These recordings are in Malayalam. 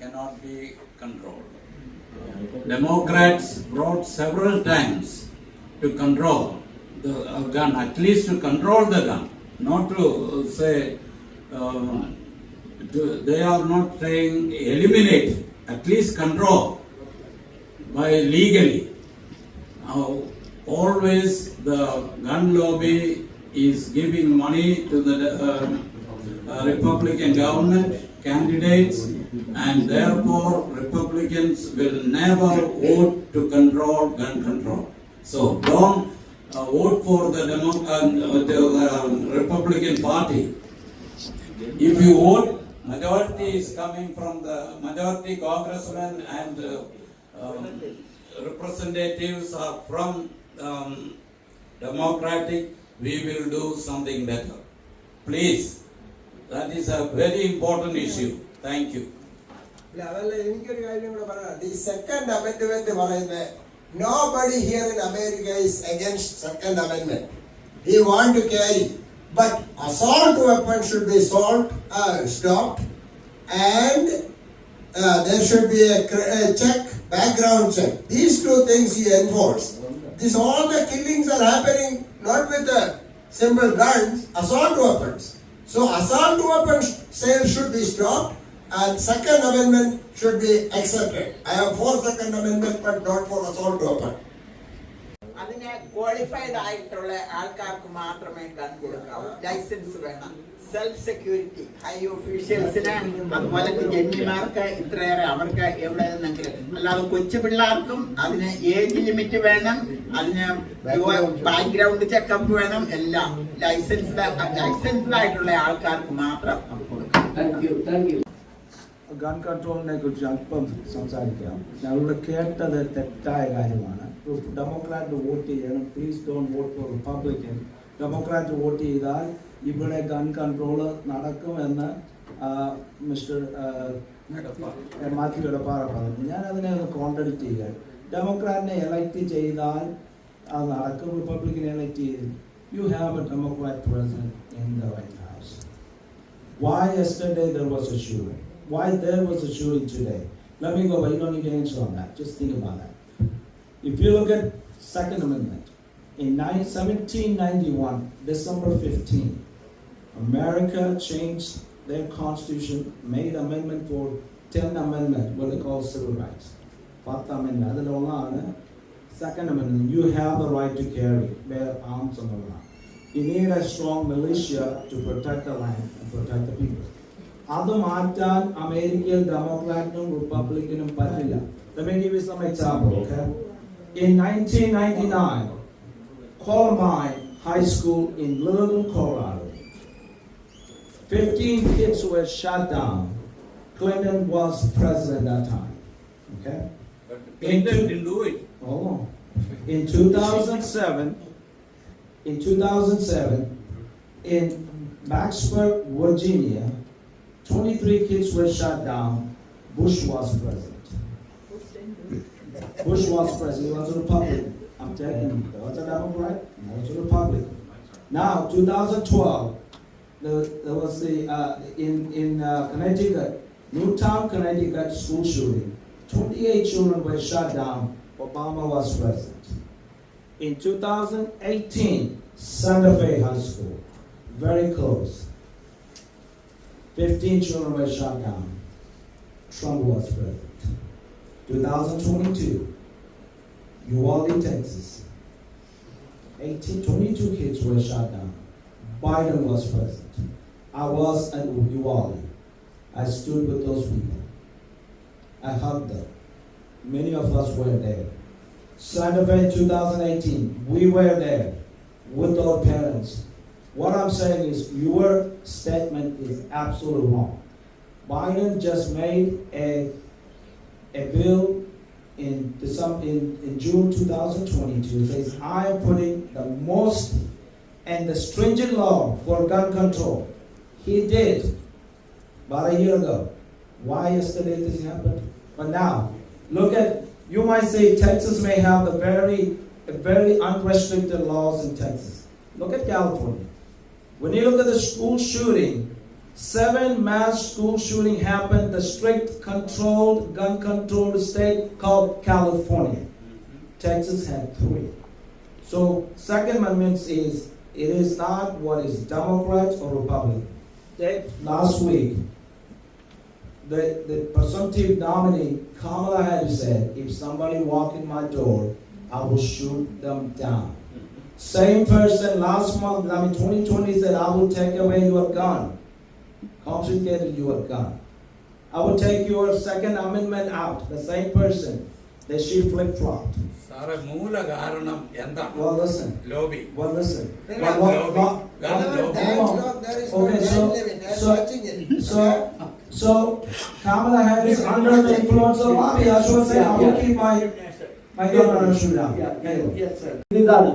cannot be controlled. Democrats brought several times to control the uh, gun, at least to control the gun, not to uh, say, um, to, they are not saying eliminate, at least control by legally. Now, always the gun lobby is giving money to the um, uh, Republican government candidates and therefore Republicans will never vote to control gun control. So don't uh, vote for the Demo- uh, the um, Republican Party. If you vote, majority is coming from the majority congressmen and uh, um, representatives are from um, Democratic, we will do something better. Please, that is a very important issue. Thank you. ഇല്ല അതല്ല എനിക്കൊരു കാര്യം കൂടെ പറയാം ഈ സെക്കൻഡ് അമെന്റ്മെന്റ് പറയുന്നത് nobody here in America is against second amendment he want to carry but assault weapon should be salt stopped and there should be a, cr- a check, background check. These two things he enforced. This all the killings are happening not with the simple guns, assault weapons. So assault weapons sale should be stopped and second amendment should be accepted. I am for second amendment but not for assault weapon. അതിന് ക്വാളിഫൈഡ് ആയിട്ടുള്ള ആൾക്കാർക്ക് മാത്രമേ ഗൺ കൊടുക്കാവൂ ലൈസൻസ് വേണം സെൽഫ് സെക്യൂരിറ്റി ഹൈ ഒഫീഷ്യൽസിന് അതുപോലെ ജന്മിമാർക്ക് ഇത്രയേറെ അവർക്ക് എവിടെ നിന്നെങ്കിലും അല്ലാതെ കൊച്ചു പിള്ളേർക്കും അതിന് ഏജ് ലിമിറ്റ് വേണം അതിന് ബാക്ക്ഗ്രൗണ്ട് ചെക്കപ്പ് വേണം. എല്ലാം ലൈസൻസ്ഡ് ലൈസൻസ്ഡ് ആയിട്ടുള്ള ആൾക്കാർക്ക് മാത്രം ഗൺ കൺട്രോളിനെ കുറിച്ച് അല്പം സംസാരിക്കാം. ഞങ്ങളുടെ കേട്ടത് തെറ്റായ കാര്യമാണ്. ഡെമോക്രാറ്റ് വോട്ട് ചെയ്യണം. Please don vote for republican democrat vote ചെയ്താൽ ഇവിടെ ഗൺ കൺട്രോൾ നടക്കുമെന്ന് മിസ്റ്റർ മാത്യു എടപ്പാറ പറഞ്ഞു. ഞാൻ അതിനെ ഒന്ന് കോൺട്രഡിക്റ്റ് ചെയ്യുക ഡെമോക്രാറ്റിനെ എലക്ട് ചെയ്താൽ അത് നടക്കും റിപ്പബ്ലിക്കനെ എലക്ട് ചെയ്ത് you have a Democrat president in the White House Why yesterday there was a shooting? Why there was a shooting today? Let me go, but you don't need to answer on that. Just think about that. If you look at Second Amendment, in nine- 1791, December 15, America changed their constitution, made amendment for 10th Amendment, what they call civil rights. Fourth Amendment, അതിലൊന്നാണ് Second Amendment, you have the right to carry, bear arms on the land. You need a strong militia to protect the land and protect the people. അത് മാറ്റാൻ അമേരിക്കയിൽ ഡെമോക്രാറ്റിനും റിപ്പബ്ലിക്കനും പറ്റില്ല Let me give you some example, okay? In 1999, Columbine High School in Littleton, Colorado, 15 kids were shot down. Clinton was president at that time, okay? But Clinton didn't do it. Hold on. In 2007, in 2007, in Maxburg, Virginia, 23 kids were shot down. Bush was president. Bush was president. He was a Republican. I'm telling you, there was a Democrat, there was a Republican. Now, 2012, there, there was the uh, in in uh, Connecticut, Newtown, Connecticut school shooting. 28 children were shot down. Obama was president. In 2018, Santa Fe High School, very close. 15 children were shot down. Trump was president. 2022, Uvalde, Texas. 18, 22 kids were shot down. Biden was president. I was at Uvalde. I stood with those people. I hugged them. Many of us were there. Santa Fe 2018, we were there with our parents. What I'm saying is your statement is absolutely wrong. Biden just made a, a bill in December, in, in June 2022. It says, I am putting the most and the stringent law for gun control. He did about a year ago. Why yesterday this happened? But now, look at, you might say Texas may have the very, very unrestricted laws in Texas. Look at California. When you look at the school shooting, seven mass school shooting happened, the strict controlled, gun controlled state called California. Texas had three. So Second Amendment is, it is not what is Democrat or Republican. Last week, the, the presumptive nominee, Kamala Harris, said, If somebody walk in my door, I will shoot them down. Same person last month, I mean 2020, said, I will take away your gun, confiscate your gun. I will take your Second Amendment out. The same person that she flip flopped. well listen. Lobby. Well listen. Well, what, what, what, what, what, what, what, so Kamala Harris under the influence of lobby, I should say, I will keep my, my out. Anyway. ഇതാണ്.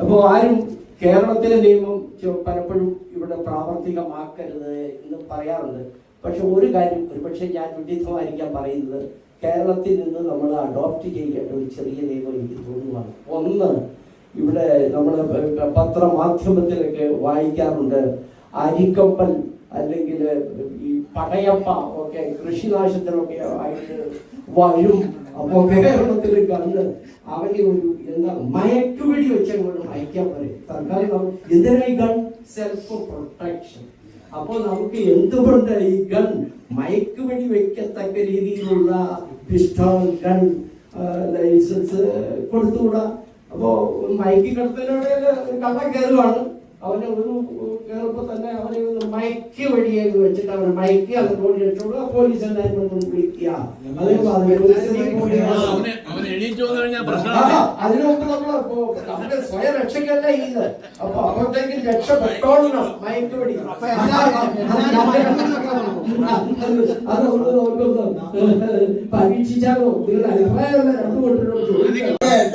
അപ്പോൾ ആരും കേരളത്തിലെ നിയമം പലപ്പോഴും ഇവിടെ പ്രാവർത്തികമാക്കരുത് എന്ന് പറയാറുണ്ട്. പക്ഷെ ഒരു കാര്യം ഒരുപക്ഷെ ഞാൻ വിഡിത്തമായിരിക്കാൻ പറയുന്നത്. കേരളത്തിൽ നിന്ന് നമ്മൾ അഡോപ്റ്റ് ചെയ്യേണ്ട ഒരു ചെറിയ നിയമം എനിക്ക് തോന്നുവാണ്. ഒന്ന് ഇവിടെ നമ്മൾ പത്രമാധ്യമത്തിലൊക്കെ വായിക്കാറുണ്ട്. അരിക്കപ്പൽ അല്ലെങ്കിൽ ഈ പടയപ്പ ഒക്കെ കൃഷിനാശത്തിനൊക്കെ ആയിട്ട് വരും. അപ്പൊ കേരളത്തിൽ കണ്ട് അവനെ ഒരു എന്താ മയക്കുപിടി വെച്ചങ്ങോട്ട് അയക്കാൻ പറയും. തൽക്കാലം എന്തിനായി ഗൺ സെൽഫ് പ്രൊട്ടക്ഷൻ അപ്പോൾ നമുക്ക് എന്തുകൊണ്ട് ഈ ഗൺ മയക്കുപിടി വെക്കത്തക്ക രീതിയിലുള്ള പിസ്റ്റോൾ ഗൺ ലൈസൻസ് കൊടുത്തുകൂടാ? അപ്പോ മയക്കി കിടത്തലോടെ കട കയറുവാണ്. അവനെ ഒരു കയറുമ്പോ തന്നെ അവനെ ഒന്ന് മയക്കി വഴിയേക്ക് വെച്ചിട്ട് അവനെ മയക്കി അത് കൂടി വെച്ചോളൂ പോലീസ് എല്ലാവരും കൊണ്ട് വിളിക്കുക നമ്മൾ നമ്മുടെ സ്വയം രക്ഷയ്ക്കല്ല ഇത് അപ്പൊ അപ്പോഴത്തേക്കും രക്ഷപ്പെട്ടോളണം. അത് നമ്മൾ നോക്കുന്നു പരീക്ഷിച്ചാലോ? നിങ്ങൾ അഭിപ്രായമല്ല രണ്ടു കൂട്ടരോട്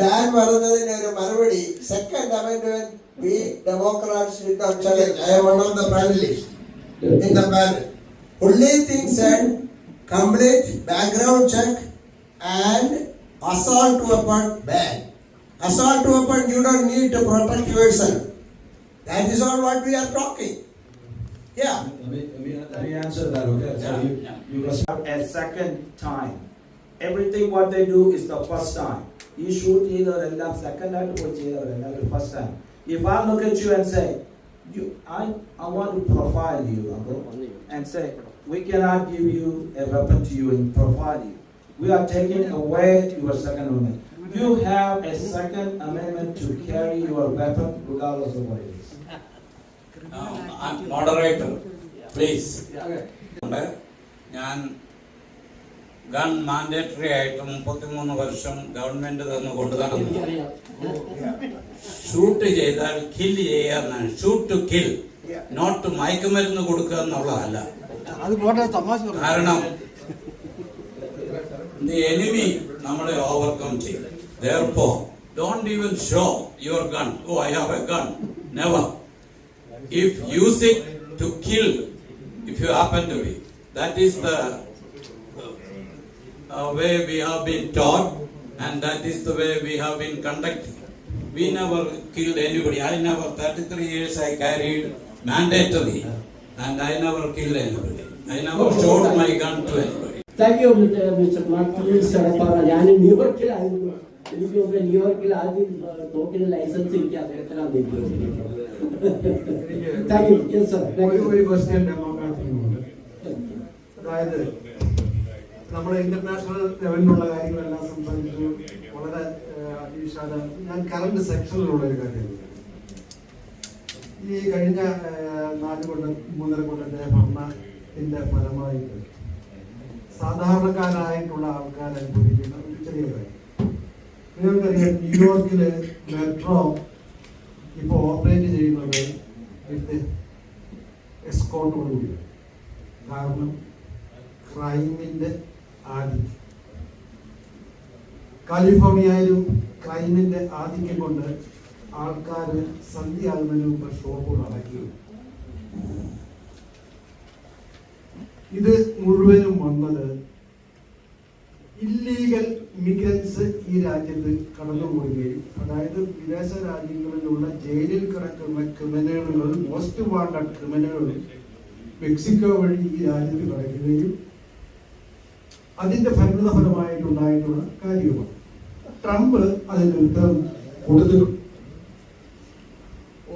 ഡാൻ പറഞ്ഞതിന് ഒരു മറുപടി. Second amendment we democrats did not challenge. I am one of the finalists in the panel. Only thing said, complete background check and assault weapon ban. Assault weapon, you don't need to protect yourself. That is all what we are talking. Yeah. Let me, let me, let me answer that, okay? So Yeah, you, yeah. you respond a second time. Everything what they do is the first time. You shoot either and then second time or either the first time. If I look at you and say, you, I, I want to profile you, uncle, and say, we cannot give you a weapon to you and profile you. We are taking away your second amendment. You have a second amendment to carry your weapon regardless of what it is. Moderator, please. Gun ഞാൻ ഗൺ മാൻഡേറ്ററി ആയിട്ട് മുപ്പത്തിമൂന്ന് വർഷം ഗവൺമെന്റ് തന്നു കൊണ്ടു നടന്നു ഷൂട്ട് ചെയ്താൽ kill ചെയ്യാന്നാണ് shoot to kill not to മയക്കുമരുന്ന് കൊടുക്കുക എന്നുള്ളതല്ല കാരണം ദി എനിമി നമ്മളെ ഓവർകം ചെയ്യും therefore don't even show your gun oh i have a gun never if use it to kill if you happen to be that is the uh, way we have been taught and that is the way we have been conducting we never killed anybody i never 33 years i carried mandatory and i never killed anybody i never showed my gun to anybody thank you mister Martin സടപ്പാറ ഞാൻ ന്യൂയോർക്കിലായിരുന്നു എനിക്ക് തോന്നുന്നു ന്യൂയോർക്കിൽ ആദ്യം ഏഹ്, തോക്കിന് ലൈസൻസ് എനിക്ക് അദ്ദേഹത്തിനാണ് thank you yes sir thank ഒരു യു ഒരു ക്വസ്റ്റ്യൻ ഡെമോക്രാറ്റിനുണ്ട് അതായത് നമ്മുടെ ഇന്റർനാഷണൽ ലെവലിലുള്ള കാര്യങ്ങളെല്ലാം സംസാരിച്ചു വളരെ ഏഹ്, ഞാൻ കറണ്ട് സെക്ഷനിലുള്ള ഒരു കാര്യമാണ്. ഈ കഴിഞ്ഞ നാല് കൊല്ലം മൂന്നര കൊല്ലത്തെ ഭരണത്തിന്റെ ഫലമായിട്ട് സാധാരണക്കാരായിട്ടുള്ള ആൾക്കാർ അനുഭവിക്കുന്ന ഒരു ചെറിയ കാര്യം. നിങ്ങൾക്കറിയാം ന്യൂയോർക്കിലെ മെട്രോ ഇപ്പോൾ ഓപ്പറേറ്റ് ചെയ്യുന്നത് വിത്ത് എസ്കോട്ടോടുകൂടിയാണ് കാരണം ക്രൈമിന്റെ ആധിക്യം കാലിഫോർണിയയിലും ക്രൈമിന്റെ ആധിക്യം കൊണ്ട് ആൾക്കാർ സന്ധ്യയാകുന്നതിന് മുമ്പ് ഷോപ്പുകൾ അടക്കി ഇത് മുഴുവനും വന്നത് ഇല്ലീഗൽ ഇമിഗ്രൻസ് ഈ രാജ്യത്ത് കടന്നുകൂടുകയും അതായത് വിദേശ രാജ്യങ്ങളിലുള്ള ജയിലിൽ കിടക്കുന്ന ക്രിമിനലുകൾ മോസ്റ്റ് വാണ്ടഡ് ക്രിമിനലുകൾ മെക്സിക്കോ വഴി ഈ രാജ്യത്ത് കടക്കുകയും അതിന്റെ പരിണിതഫലമായിട്ടുണ്ടായിട്ടുള്ള കാര്യമാണ്. ട്രംപ് അതിന് ഉത്തരം കൊടുത്തു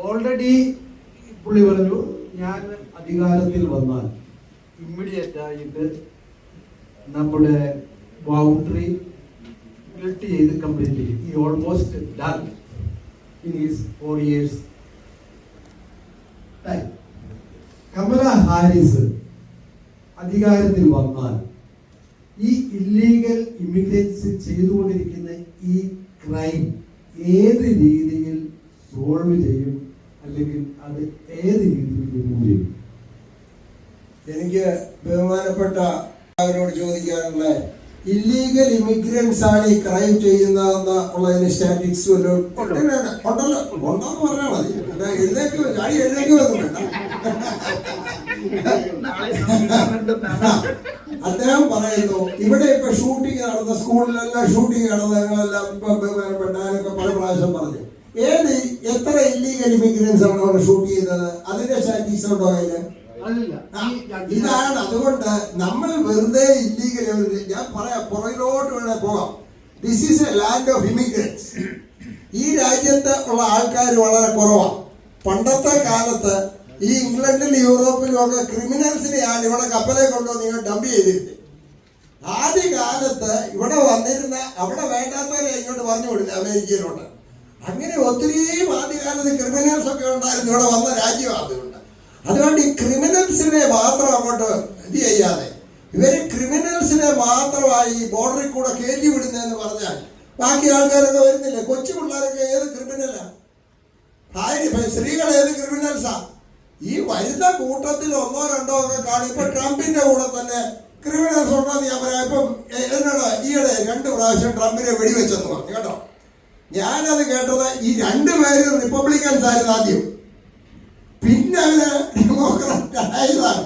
ഓൾറെഡി പുള്ളി പറഞ്ഞു ഞാൻ അധികാരത്തിൽ വന്നാൽ ഇമ്മീഡിയറ്റ് ആയിട്ട് നമ്മുടെ ബൗണ്ടറി ബിൽറ്റ് ചെയ്ത് കംപ്ലീറ്റ് ചെയ്യും. ഈ almost done in is four years Kamala Harris അധികാരത്തിൽ വന്നാൽ ഈ ഇല്ലീഗൽ ഇമിഗ്രൻസ് ചെയ്തുകൊണ്ടിരിക്കുന്ന ഈ ക്രൈം ഏത് രീതിയിൽ സോൾവ് ചെയ്യും? അല്ലെങ്കിൽ അത് ഏത് രീതിയിൽ റിമൂവ് ചെയ്യും? എനിക്ക് ബഹുമാനപ്പെട്ട അവരോട് ചോദിക്കാനുള്ള ഇല്ലീഗൽ ഇമിഗ്രൻസ് ആണ് ഈ ക്രൈം ചെയ്യുന്നതെന്ന് ഉള്ളതിന് സ്റ്റാറ്റിക്സ് ഉണ്ടല്ലോ. ഉണ്ടോന്ന് പറഞ്ഞാൽ മതി. എന്നേക്ക് ചാടി എഴുന്നേക്ക് വന്നു. അദ്ദേഹം പറയുന്നു ഇവിടെ ഇപ്പൊ ഷൂട്ടിംഗ് നടന്ന സ്കൂളിലെല്ലാം ഷൂട്ടിംഗ് നടന്ന ഞങ്ങളെല്ലാം ബഹുമാനപ്പെട്ടാനൊക്കെ പല പ്രാവശ്യം പറഞ്ഞു. ഏത് എത്ര ഇല്ലീഗൽ ഇമിഗ്രൻസ് ആണ് അവിടെ ഷൂട്ട് ചെയ്യുന്നത്? അതിന്റെ സ്റ്റാറ്റിക്സ് ഉണ്ടോ അതിന്? ഇതാണ്. അതുകൊണ്ട് നമ്മൾ വെറുതെ ഇല്ലീഗൽ ഞാൻ പറയാം പുറകിലോട്ട് വേണേ പോകാം. This is a land of immigrants ഈ രാജ്യത്ത് ഉള്ള ആൾക്കാർ വളരെ കുറവാണ് പണ്ടത്തെ കാലത്ത് ഈ ഇംഗ്ലണ്ടിലും യൂറോപ്പിലും ഒക്കെ ക്രിമിനൽസിനെയാണ് ഇവിടെ കപ്പലെ കൊണ്ടുവന്ന് നിങ്ങൾ ഡംപ് ചെയ്തിരുന്നത് ആദ്യകാലത്ത് ഇവിടെ വന്നിരുന്ന അവിടെ വേണ്ടാത്തവരെ ഇങ്ങോട്ട് പറഞ്ഞു കൊടുത്തു അമേരിക്കയിലോട്ട്. അങ്ങനെ ഒത്തിരിയും ആദ്യകാലത്ത് ക്രിമിനൽസ് ഒക്കെ ഉണ്ടായിരുന്നു. ഇവിടെ വന്ന രാജ്യമാണ് അതുകൊണ്ട് ഈ ക്രിമിനൽസിനെ മാത്രം അങ്ങോട്ട് ഇത് ചെയ്യാതെ ഇവർ ക്രിമിനൽസിനെ മാത്രമായി ബോർഡറിൽ കൂടെ കയറ്റി വിടുന്നതെന്ന് പറഞ്ഞാൽ ബാക്കി ആൾക്കാരൊക്കെ വരുന്നില്ല. കൊച്ചു പിള്ളേരൊക്കെ ഏത് ക്രിമിനലാ ഭാര്യ ഇപ്പൊ സ്ത്രീകൾ ഏത് ക്രിമിനൽസാ ഈ വരുന്ന കൂട്ടത്തിൽ ഒന്നോ രണ്ടോ ഒക്കെ കാണും. ഇപ്പൊ ട്രംപിന്റെ കൂടെ തന്നെ ക്രിമിനൽസ് ഉണ്ടെന്ന് ഞാൻ പറയാം ഇപ്പം എന്നോട് ഈയിടെ രണ്ട് പ്രാവശ്യം ട്രംപിനെ വെടിവെച്ചെന്ന് പറഞ്ഞു കേട്ടോ. ഞാനത് കേട്ടത് ഈ രണ്ടുപേരും റിപ്പബ്ലിക്കൻസ് ആയിരുന്നു ആദ്യം. പിന്നെ അവർ ഡെമോക്രാറ്റ് ആയതാണ്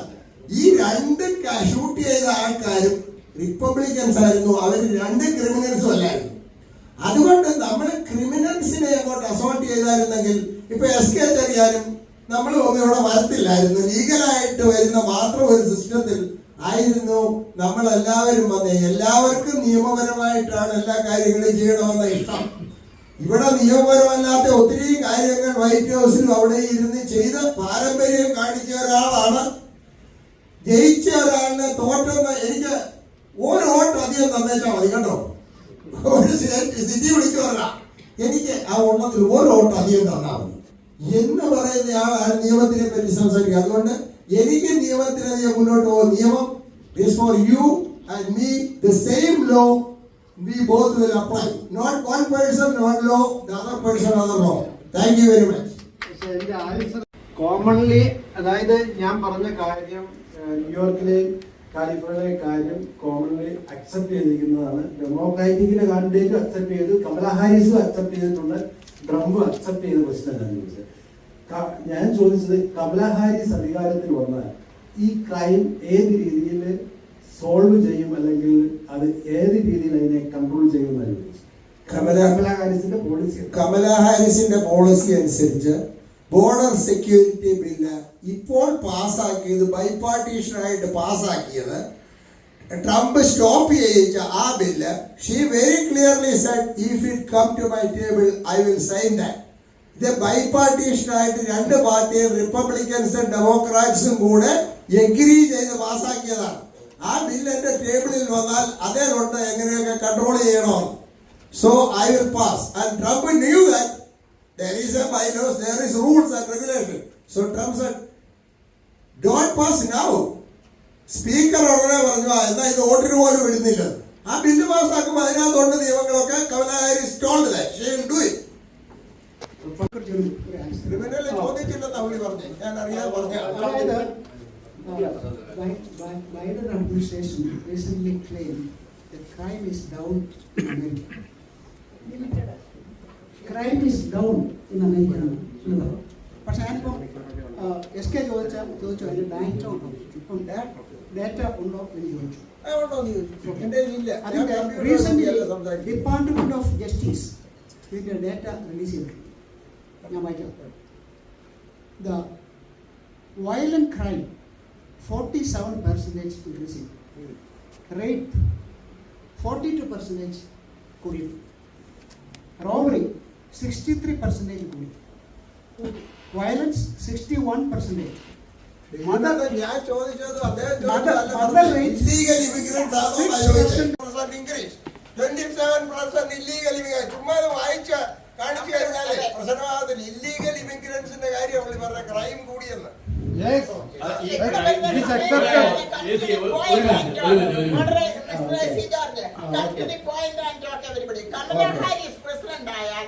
ഈ രണ്ട് ഷൂട്ട് ചെയ്ത ആൾക്കാരും റിപ്പബ്ലിക്കൻസ് ആയിരുന്നു. അവർ രണ്ട് ക്രിമിനൽസും അല്ലായിരുന്നു. അതുകൊണ്ട് നമ്മൾ ക്രിമിനൽസിനെ അങ്ങോട്ട് അസോൾട്ട് ചെയ്തായിരുന്നെങ്കിൽ ഇപ്പൊ എസ് കെ ചെറിയാനും നമ്മൾ ഇവിടെ വരത്തില്ലായിരുന്നു. ലീഗലായിട്ട് വരുന്ന മാത്രം ഒരു സിസ്റ്റത്തിൽ ആയിരുന്നു നമ്മൾ എല്ലാവരും വന്നെ. എല്ലാവർക്കും നിയമപരമായിട്ടാണ് എല്ലാ കാര്യങ്ങളും ചെയ്യണമെന്ന ഇഷ്ടം. ഇവിടെ നിയമപരമല്ലാത്ത ഒത്തിരി കാര്യങ്ങൾ വൈറ്റ് ഹൗസിലും അവിടെ ഇരുന്ന് ചെയ്ത പാരമ്പര്യം കാണിച്ച ഒരാളാണ്. ജയിച്ച ഒരാളിനെ തോറ്റെന്ന് എനിക്ക് ഒരു വോട്ട് അധികം തന്നേച്ചാൽ മതി കേട്ടോ. ഒരു സിറ്റി വിളിച്ചതല്ല എനിക്ക് ആ ഓട്ടത്തിൽ ഒരു വോട്ട് അധികം തന്നാൽ മതി. എന്ന് പറയുന്ന ആ നിയമത്തിനെ പറ്റി സംസാരിക്കുക. അതുകൊണ്ട് എനിക്ക് നിയമത്തിനെ മുന്നോട്ട് പോകും നിയമം is for you and me the same law. We both will apply. Not one person one law the person other law. Thank you very much. Commonly അതായത് ഞാൻ പറഞ്ഞ കാര്യം ന്യൂയോർക്കിലെ ന്യൂയോർക്കിലെയും കാലിഫോർണിയയിലെയും കാര്യം കോമൺലി അക്സെപ്റ്റ് ചെയ്തിരിക്കുന്നതാണ്. ഡെമോക്രാറ്റിക്കിലെ കാൻഡിഡേറ്റും അക്സെപ്റ്റ് ചെയ്തു കമല ഹാരിസും അക്സെപ്റ്റ് ചെയ്തിട്ടുണ്ട്. ട്രംപ് അക്സെപ്റ്റ് ചെയ്ത ക്വസ്റ്റൻ ഞാൻ ചോദിച്ചത്. ഞാൻ ചോദിച്ചത് കമല ഹാരിസ് അധികാരത്തിൽ വന്നാൽ ഈ ക്രൈം ഏത് രീതിയിൽ സോൾവ് ചെയ്യും അല്ലെങ്കിൽ അത് ഏത് രീതിയിൽ അതിനെ കൺട്രോൾ ചെയ്യുമെന്നാണ് ചോദിച്ചത്? കമല- കമല ഹാരിസിന്റെ പോളിസി കമല ഹാരിസിന്റെ പോളിസി അനുസരിച്ച് ബോർഡർ സെക്യൂരിറ്റി ബില്ല് ഇപ്പോൾ പാസ്സാക്കിയത് ബൈപാർട്ടീഷനായിട്ട് പാസ്സാക്കിയത് ട്രംപ് സ്റ്റോപ്പ് ചെയ്യിച്ച ആ bill she very clearly said if it come to my table I will sign that ഇത് ബൈപാർട്ടീഷനായിട്ട് രണ്ട് പാർട്ടിയും റിപ്പബ്ലിക്കൻസും ഡെമോക്രാറ്റ്സും കൂടെ എഗ്രി ചെയ്ത് പാസ്സാക്കിയതാണ് ആ ബില്ല് എന്റെ ടേബിളിൽ വന്നാൽ അതേലുണ്ട് എങ്ങനെയൊക്കെ കൺട്രോൾ ചെയ്യണോ So I will pass. And Trump knew that there is a bylaws, there is rules and regulation So Trump said, don't pass now. Speaker ഉടനെ പറഞ്ഞു "ആ, എന്നാ ഇത് വോട്ടിന് പോലും വിടുന്നില്ല ആ ബില്ല് പാസ്സാക്കുമ്പോൾ അതിനകത്തുണ്ട് നിയമങ്ങളൊക്കെ Kamala Harris told that she will do it criminal ചോദിച്ചില്ലെന്നാ എന്നുള്ളത് പക്ഷെ ഞാനിപ്പം എസ് കെ ചോദിച്ച ചോദിച്ചു അതിന് ഡാറ്റ ഉണ്ടോ ഇപ്പം ഡാറ്റ ഉണ്ടോ എന്ന് ചോദിച്ചു ഉണ്ടോന്ന് ചോദിച്ചു എന്റെ ഇല്ല ഞാൻ അതിന്റെ computer റീസെന്റ് നോക്കിയല്ല സംസാരിക്കുന്നത്. ഡിപ്പാർട്ട്മെന്റ് ഓഫ് ജസ്റ്റിസ് ഇതിന്റെ ഡാറ്റ റിലീസ് ചെയ്തിട്ടുണ്ട് ഞാൻ വായിക്കാം the violent crime 47 percentage increasing. Rape, 42 percentage കൂടി. Robbery, 63 percentage കൂടി. Violence, 61 വൺ ഇന്നത് ഞാൻ ചോദിച്ചത് അദ്ദേഹം ഇല്ലീഗൽ ചുമ്മാ വായിച്ച കാണിച്ചു കഴിഞ്ഞാൽ പ്രശ്നമാകത്തില്ല ഇല്ലീഗൽ ഇമിഗ്രൻസിന്റെ കാര്യം പുള്ളി പറഞ്ഞ ക്രൈം കൂടിയെന്ന് പ്രസിഡന്റ് ആയാൽ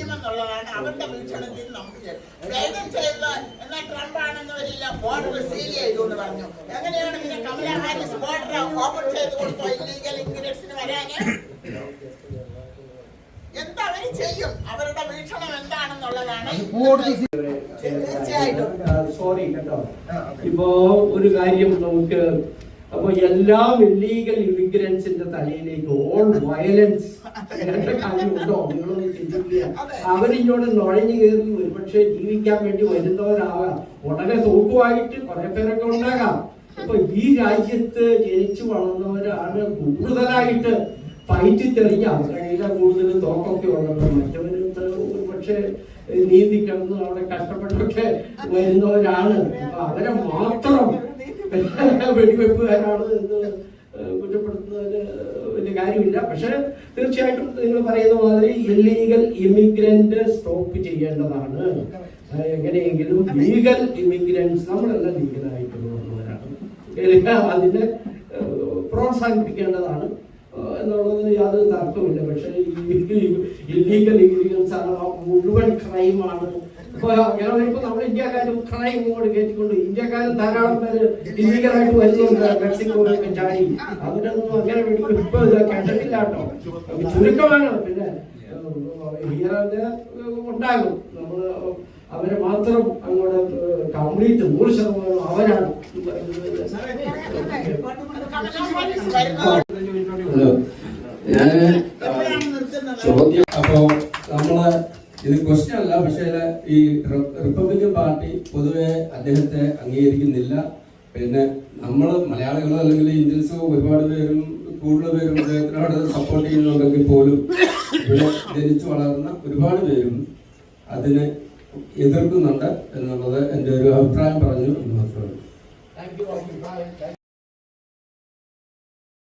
എന്ത് അവരുടെ വീക്ഷണത്തിൽ നമുക്ക് വേഗം ചെയ്ത എന്നാ ട്രംപ് ആണെന്ന് വരില്ല. ബോർഡർ സീൽ ചെയ്തു എന്ന് പറഞ്ഞു. എങ്ങനെയാണ് പിന്നെ കമല ഹാരിസ് ബോർഡർ ഓപ്പൺ ചെയ്ത് കൊടുത്തോ? ഇല്ലീഗൽ ഇമിഗ്രേറ്റ്സിന് വരാന്? എന്താ അവർ ചെയ്യും? അവരുടെ വീക്ഷണം എന്താണെന്നുള്ളതാണ് തീർച്ചയായിട്ടും. സോറി കേട്ടോ. ഇപ്പോ ഒരു കാര്യം നമുക്ക് അപ്പൊ എല്ലാം ഇല്ലീഗൽ ഇമിഗ്രൻസിന്റെ തലയിലേക്ക് ഓൾ വയലൻസ് കാര്യമുണ്ടോ നിങ്ങളൊന്ന് ചിന്തിക്കുക. അവരിങ്ങോട്ട് നുഴഞ്ഞു കയറി ഒരുപക്ഷെ ജീവിക്കാൻ വേണ്ടി വരുന്നവരാകാം ഉടനെ തോക്കുമായിട്ട് കുറെ പേരൊക്കെ ഉണ്ടാകാം. അപ്പൊ ഈ രാജ്യത്ത് ജനിച്ചു വളർന്നവരാണ് കൂടുതലായിട്ട് ഫൈറ്റ് തെളിഞ്ഞ അവരുടെ കൂടുതൽ തോക്കൊക്കെ ഉള്ളത്. മറ്റവര് പക്ഷെ നീന്തി കിടന്ന് അവിടെ കഷ്ടപ്പെട്ടൊക്കെ വരുന്നവരാണ്. അപ്പൊ അവരെ മാത്രം വെടിവെപ്പുകാരാണ് എന്ന് കുറ്റപ്പെടുത്തുന്നതിന് വലിയ കാര്യമില്ല. പക്ഷെ തീർച്ചയായിട്ടും നിങ്ങൾ പറയുന്ന മാതിരി ഇല്ലീഗൽ ഇമിഗ്രന്റ് സ്റ്റോപ്പ് ചെയ്യേണ്ടതാണ്. എങ്ങനെയെങ്കിലും ലീഗൽ ഇമിഗ്രൻസ് നമ്മളെല്ലാം ലീഗലായിട്ടുള്ള വന്നവരാണ് അതിനെ പ്രോത്സാഹിപ്പിക്കേണ്ടതാണ്. എന്നുള്ളതിന് യാതൊരു തർക്കമില്ല പക്ഷെ ഈ ഇല്ലീഗൽ ഇമിഗ്രൻസ് ആണ് മുഴുവൻ ക്രൈമാണ് ഇപ്പൊ ഞാൻ പറയുമ്പോ നമ്മുടെ ഇന്ത്യക്കാർ ക്രൈം ഇങ്ങോട്ട് കയറ്റിക്കൊണ്ട് ഇന്ത്യക്കാരും ധാരാളം പേര് ഇല്ലീഗലായിട്ട് വരുന്നുണ്ട് മെക്സിക്കോയിലൊക്കെ ചാടി അവരൊന്നും അങ്ങനെ ഇപ്പൊ കണ്ടിട്ടില്ല കേട്ടോ ചുരുക്കമാണ് പിന്നെ ഉണ്ടാകും നമ്മൾ അവരെ മാത്രം അങ്ങോട്ട് കംപ്ലീറ്റ് നൂറ് ശതമാനം അവരാണ് ഞാൻ ഞാൻ എപ്പോഴാണ് നിർത്തുന്നത് ചോദ്യം അപ്പോ നമ്മൾ ഇത് ക്വസ്റ്റ്യൻ അല്ല പക്ഷേ ഈ റി- റിപ്പബ്ലിക്കൻ പാർട്ടി പൊതുവെ അദ്ദേഹത്തെ അംഗീകരിക്കുന്നില്ല. പിന്നെ നമ്മൾ മലയാളികളോ അല്ലെങ്കിൽ ഇന്ത്യൻസോ ഒരുപാട് പേരും കൂടുതൽ പേരും അദ്ദേഹത്തിനോട് സപ്പോർട്ട് ചെയ്യുന്നുണ്ടെങ്കിൽ പോലും ഇവിടെ ജനിച്ചു വളർന്ന ഒരുപാട് പേരും അതിനെ എതിർക്കുന്നുണ്ട് എന്നുള്ളത് എന്റെ ഒരു അഭിപ്രായം പറഞ്ഞു എന്ന് മാത്രമേ ഉള്ളൂ. Thank you